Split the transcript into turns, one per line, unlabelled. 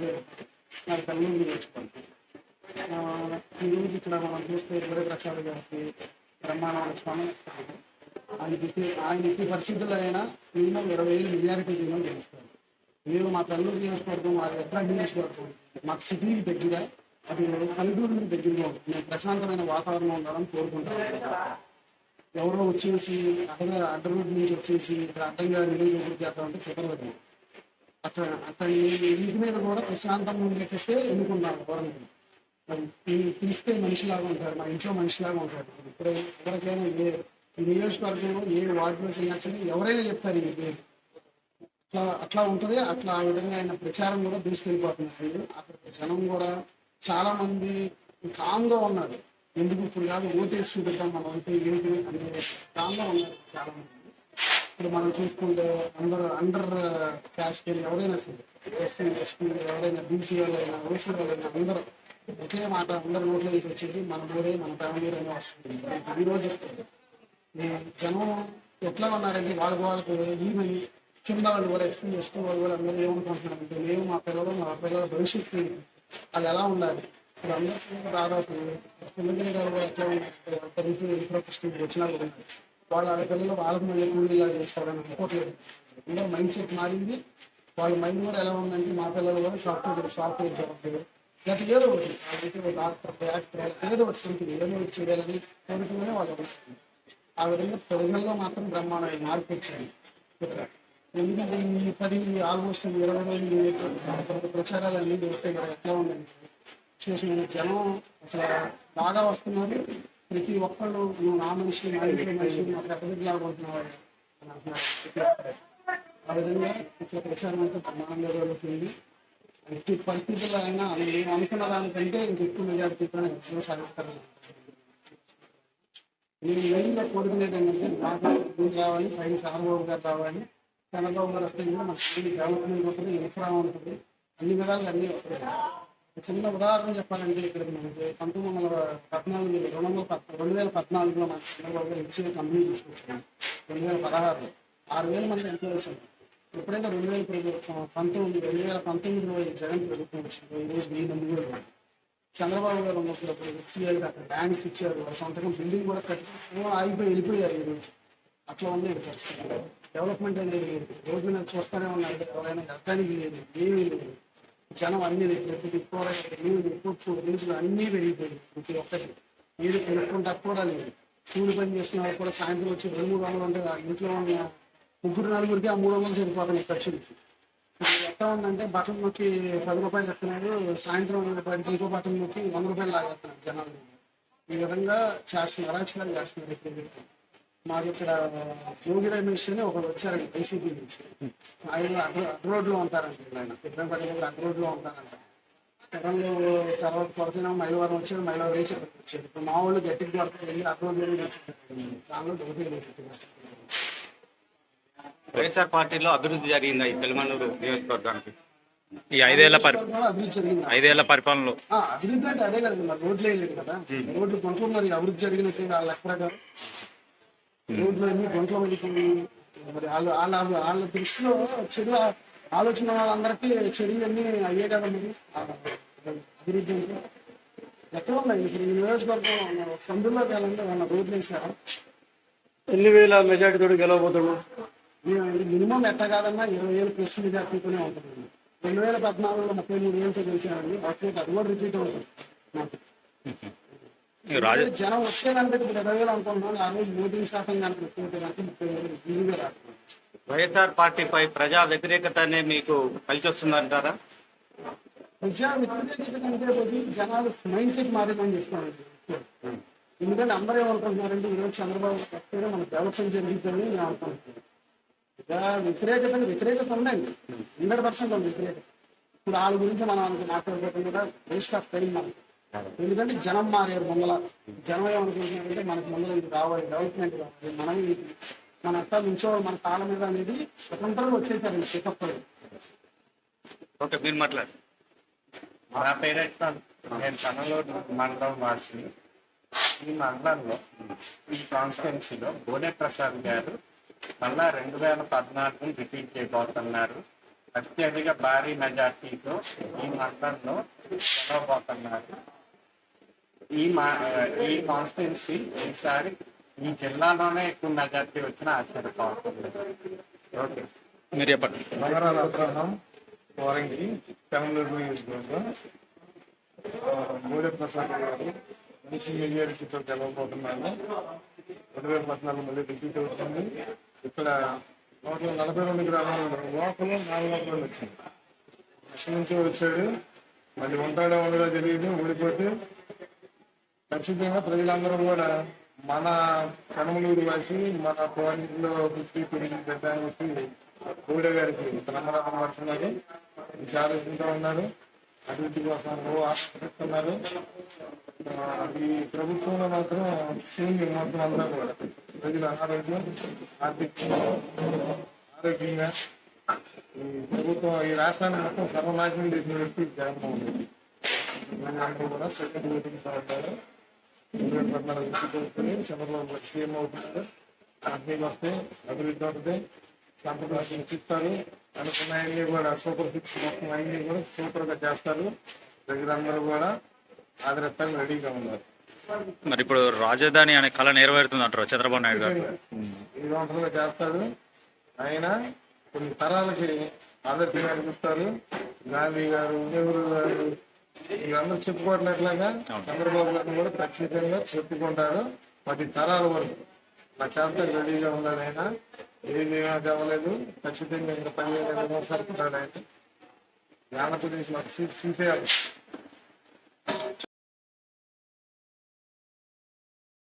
పేరు నాకు కల్లూరు నేర్చుకోండి ఈరోజు ఇక్కడ మనం చూస్తే గురప్రసాద్ గారికి బ్రహ్మాండమైన స్వామి ఆయనకి ఆయనకి పరిస్థితులైనా మినిమం ఇరవై ఏళ్ళు మెజారిటీ మినిమం గెలుస్తారు. మేము మా కల్లూరు నియోజకవర్గం వారి ఎట్లా నియోజకవర్గం మాకు సిటీకి దగ్గర అది పల్లెటూరు దగ్గరగా ఉంటుంది మేము ప్రశాంతమైన వాతావరణం ఉండాలని కోరుకుంటాం. ఎవరో వచ్చేసి అడ్డగా అడ్డ రోడ్డు నుంచి వచ్చేసి ఇక్కడ అడ్డంగా నియోజకవర్గం చేద్దామంటే కుదరదు. అట్లా అక్కడ ఇంటి మీద కూడా ప్రశాంతంగా ఉండేటట్టు ఎన్నుకున్నారు గవర్నమెంట్. పిలిస్తే మనిషిలాగా ఉంటారు మా ఇంట్లో మనిషిలాగా ఉంటారు. ఇప్పుడు ఎవరికైనా ఏ నియోజకవర్గంలో ఏ వార్డులో చేయాల్సిన ఎవరైనా చెప్తారు ఈ పేరు. అట్లా అట్లా ఉంటుంది అట్లా ఆ విధంగా ఆయన ప్రచారం కూడా దూసుకెళ్ళిపోతున్నారు. అక్కడ జనం కూడా చాలా మంది కామ్గా ఉన్నారు. ఎందుకు ఇప్పుడు కాదు ఓటేసి చూపిద్దాం మనం అంటే ఏంటి అనే కామ్గా ఉన్నారు చాలా మంది ఇప్పుడు మనం చూసుకుంటే అందరు అండర్ క్యాస్ట్ ఎవరైనా సరే ఎస్సీ ఎస్టీ ఎవరైనా బీసీ వాళ్ళైనా ఓసీ వాళ్ళైనా అందరూ ఒకే మాట అందరి నోట్ల నుంచి వచ్చేది మన ఊరే మన ఫ్యామిలీ అనే వస్తుంది. ఈరోజు రోజు జనం ఎట్లా ఉన్నారంటే వాళ్ళకి వాళ్ళకు ఈమెన్ కింద వాళ్ళు కూడా ఎస్సీ ఎస్టీ వాళ్ళు కూడా అందరూ ఏమనుకుంటున్నారంటే మేము మా పిల్లలు మా పిల్లల భవిష్యత్తు అది ఎలా ఉండాలి? ఇప్పుడు అందరికీ దాదాపు కిందగిరి కూడా ఎట్లా పెరుగుతూ వచ్చినా కూడా వాళ్ళ వాళ్ళ పిల్లలు వాళ్ళకి మళ్ళీ కూలీలా చేసుకోవాలని అనుకోవట్లేదు. ఇంకా మైండ్ సెట్ మారింది. వాళ్ళ మైండ్ కూడా ఎలా ఉందంటే మా పిల్లలు కూడా సాఫ్ట్వేర్ సాఫ్ట్వేర్ జాబ్ లేకపోతే ఏదో ఒకటి. వాళ్ళకి డాక్టర్ యాక్టర్ ఏదో ఒకటి సంథింగ్ ఏదో ఒకటి చేయాలని కోరుకునే వాళ్ళు వస్తుంది ఆ విధంగా ప్రజల్లో మాత్రం బ్రహ్మాండమైన మార్పు వచ్చింది. ఇక్కడ ఎందుకంటే ఈ పది ఆల్మోస్ట్ ఇరవై రోజులు ప్రచారాలు అన్నీ చూస్తే ఇక్కడ ఎట్లా ఉందండి చేసిన జనం అసలు బాగా వస్తున్నారు. ప్రతి ఒక్కళ్ళు నువ్వు నా మనిషి నా ఇంట్లో మనిషి నా పెద్ద అని అంటున్నారు ఆ విధంగా ఇట్లా ప్రచారం అయితే బ్రహ్మాండంగా జరుగుతుంది. ఎట్టి పరిస్థితుల్లో అయినా నేను అనుకున్న దానికంటే ఇంకెక్కువ మెజారిటీతో ఎప్పుడు సాధిస్తాను. నేను మెయిన్గా కోరుకునేది ఏంటంటే నాకు రావాలి పైన చంద్రబాబు గారు రావాలి చంద్రబాబు గారు వస్తే ఇంకా మన డెవలప్మెంట్ ఉంటుంది ఇన్ఫ్రా ఉంటుంది. అన్ని విధాలుగా అన్నీ వస్తాయి. చిన్న ఉదాహరణ చెప్పాలంటే ఇక్కడ మనకి పంతొమ్మిది వందల పద్నాలుగు రెండు వందల రెండు వేల పద్నాలుగులో మన చంద్రబాబు గారు కంపెనీ తీసుకొచ్చాము రెండు వేల పదహారులో. ఆరు వేల మంది ఎంప్లాయీస్ ఉన్నారు ఎప్పుడైతే రెండు వేల ప్రభుత్వం పంతొమ్మిది రెండు వేల పంతొమ్మిదిలో జగన్ ప్రభుత్వం వచ్చిందో ఈ రోజు వెయ్యి మంది కూడా చంద్రబాబు గారు ఉన్నప్పుడు అప్పుడు అక్కడ బ్యాంక్స్ ఇచ్చారు. సొంతకం బిల్డింగ్ కూడా కట్టి ఆగిపోయి వెళ్ళిపోయారు ఈరోజు అట్లా ఉంది పరిస్థితి. డెవలప్మెంట్ అనేది లేదు రోడ్ల మీద చూస్తూనే ఉన్నారు. ఎవరైనా వెళ్ళడానికి లేదు ఏమీ లేదు. జనం అన్ని ప్రతి కూరగాయలు నీళ్ళు దినుసులు అన్నీ పెరిగిపోయాయి ప్రతి ఒక్కటి. ఏది కొనుక్కుంటా కూడా లేదు. కూలి పని చేసిన వాళ్ళు కూడా సాయంత్రం వచ్చి రెండు మూడు వందలు ఉంటాయి ఆ ఇంట్లో ఉన్న ముగ్గురు నలుగురికి ఆ మూడు వందలు సరిపోతున్నాయి ఖర్చులు. ఎట్లా ఉందంటే బట్టలు నొక్కి పది రూపాయలు చెప్తున్నారు సాయంత్రం పది ఇంకో బట్టలు నొక్కి వంద రూపాయలు లాగేస్తున్నారు జనాలు. ఈ విధంగా చేస్తున్నారు అరాచకాలు చేస్తున్నారు ఇప్పుడు మాకు ఇక్కడ జోగి రమేష్ అని ఒకరు వచ్చారండి వైసీపీ నుంచి. ఆయన అడ్ర అడ్డ రోడ్లో ఉంటారంట ఆయన. ఇబ్బంది అడ్డ రోడ్లో ఉంటారంట. తెలంలో తర్వాత కొడుతున్నా మైలవరం వచ్చాడు మైలవరం నుంచి వచ్చాడు ఇప్పుడు మా వాళ్ళు గట్టికి కొడుతుంది వెళ్ళి అడ్డ రోడ్లో దానిలో ఒకటి
వైఎస్ఆర్ పార్టీలో అభివృద్ధి జరిగిందా ఈ పెలమనూరు నియోజకవర్గానికి?
ఈ ఐదేళ్ళ పరి
అభివృద్ధి జరిగింది?
ఐదేళ్ళ పరిపాలనలో.
ఆ, అభివృద్ధి అంటే అదే కదా రోడ్లు వేయలేదు కదా. రోడ్లు మరి అభివృద్ధి జరిగినట్టు వాళ్ళ లెక్క ప్రకారం. రోడ్లు అన్ని గుంటలు వెళ్ళిపోయి మరి వాళ్ళ వాళ్ళ వాళ్ళ దృష్టిలో చెడు ఆలోచన వాళ్ళందరికీ చెడులు అన్ని అయ్యే కదా మరి. అభివృద్ధి అంటే ఎక్కడ ఉన్నాయి? ఇప్పుడు ఈ నియోజకవర్గం సందులో వెళ్ళండి వాళ్ళ రోడ్లు వేసారా
ఎన్ని వేల మెజార్టీ తోటి గెలవబోతాడు
మేము మినిమం ఎట్ట కాదన్నా ఇరవై వేలు ప్లస్ మెజార్టీతోనే ఉంటుంది రెండు వేల పద్నాలుగులో ముప్పై మూడు వేలతో గెలిచామండి అప్పుడు అది కూడా రిపీట్ అవుతుంది. నాకు జనం వచ్చేదానికి ఇప్పుడు ఇరవై వేలు అనుకుంటున్నాను. ఆ రోజు ఓటింగ్ శాతం కనుక ఎక్కువ ఉంటే కనుక ముప్పై వేలు ఈజీగా రాదు.
వైఎస్ఆర్ పార్టీపై ప్రజా వ్యతిరేకతనే మీకు కలిసి వస్తుందంటారా?
ప్రజా వ్యతిరేకత జనాలు మైండ్ సెట్ మారిందని చెప్తున్నాను. ఎందుకంటే అందరూ ఏమనుకుంటున్నారంటే ఈరోజు చంద్రబాబు వస్తేనే మన డెవలప్మెంట్ జరుగుతుందని నేను అనుకుంటున్నాను. ఇక వ్యతిరేకత వ్యతిరేకత ఉందండి. హండ్రెడ్ పర్సెంట్ ఉంది వ్యతిరేకత. ఇప్పుడు వాళ్ళ గురించి మనం అనుకు మాట్లాడుకోవడం కూడా వేస్ట్ ఆఫ్ టైం మనం ఎందుకంటే జనం మారారు ముందల జనం ఏమనుకుంటున్నారంటే మనకు ముందర ఇది కావాలి డెవలప్మెంట్ కావాలి మనం ఇది మన ఎట్లా నుంచో మన కాళ్ళ మీద అనేది స్వతంత్రంగా వచ్చేసారు పికప్
ఓకే మీరు మాట్లాడండి.
నా పేరెంట్ నేను కనలూరు మండలం వాసిని. ఈ మండలంలో ఈ కాన్స్టిట్యున్సీలో బోడే ప్రసాద్ గారు మళ్ళా రెండు వేల పద్నాలుగుని రిపీట్ చేయబోతున్నారు. అత్యధిక భారీ మెజార్టీతో ఈ మండలంలో గెలవబోతున్నారు. ఈ మా ఈ కాన్స్టిట్యున్సీ ఈసారి ఈ జిల్లాలోనే ఎక్కువ మెజార్టీ వచ్చిన ఆశ్చర్యపోతుంది ఓకే.
మీరు చెప్పండి.
నగరాల అబ్రహం వారంగి తెలంగాణ నియోజకవర్గం. మూడే ప్రసాద్ గారు మంచి మెజారిటీతో గెలవబోతున్నాను. రెండు వేల పద్నాలుగు మళ్ళీ రిపీట్ అవుతుంది ఇక్కడ నూట నలభై రెండు గ్రామాలు. లోపల నాలుగు వందల వచ్చింది. ఎక్కడి నుంచో వచ్చాడు. మళ్ళీ ఉంటాడో ఉండడో తెలియదు. ఊడిపోతే ఖచ్చితంగా ప్రజలందరూ కూడా మన కనుమలూరు వాసి మన కోరింట్లో పుట్టి పెరిగి పెద్ద వ్యక్తి గౌడ గారికి బ్రహ్మరథం పడుతున్నారు విచారిస్తుంటూ ఉన్నారు. అభివృద్ధి కోసం ఓ ఆశిస్తున్నారు ఈ ప్రభుత్వంలో మాత్రం శూన్యం మొత్తం అంతా కూడా ప్రజల అనారోగ్యం ఆర్థిక ఆరోగ్యంగా ఈ ప్రభుత్వం ఈ రాష్ట్రాన్ని మొత్తం సర్వనాశనం చేసిన వ్యక్తి జగన్మోహన్ రెడ్డి. కూడా సెకండ్ ఓటింగ్ ఉంటారు. పద్నాలుగు తీసుకొని చంద్రబాబు సీఎం అవుతున్నారు కంపెనీలు వస్తాయి అభివృద్ధి ఉంటుంది సంపద చెప్తారు అనుకున్నాయన్నీ కూడా సూపర్ ఫిక్స్ మొత్తం అన్ని కూడా సూపర్గా చేస్తారు ప్రజలందరూ కూడా ఆదరిస్తానికి రెడీగా ఉన్నారు
మరి ఇప్పుడు రాజధాని అనే కళ నెరవేరుతుంది అంటారు చంద్రబాబు నాయుడు గారు.
ఈ సంవత్సరంలో చేస్తాడు ఆయన కొన్ని తరాలకి ఆదర్శంగా అనిపిస్తారు. గాంధీ గారు నెహ్రూ గారు వీళ్ళందరూ చెప్పుకోవట్లేట్లాగా చంద్రబాబు గారిని కూడా ఖచ్చితంగా చెప్పుకుంటారు. పది తరాల వరకు నా చేస్తానికి రెడీగా ఉన్నాడు ఆయన ఏది అవ్వలేదు ఖచ్చితంగా ఇంకా పదిహేను సంవత్సరాలు ఆయన ఆంధ్రప్రదేశ్ మాకు చూసేయాలి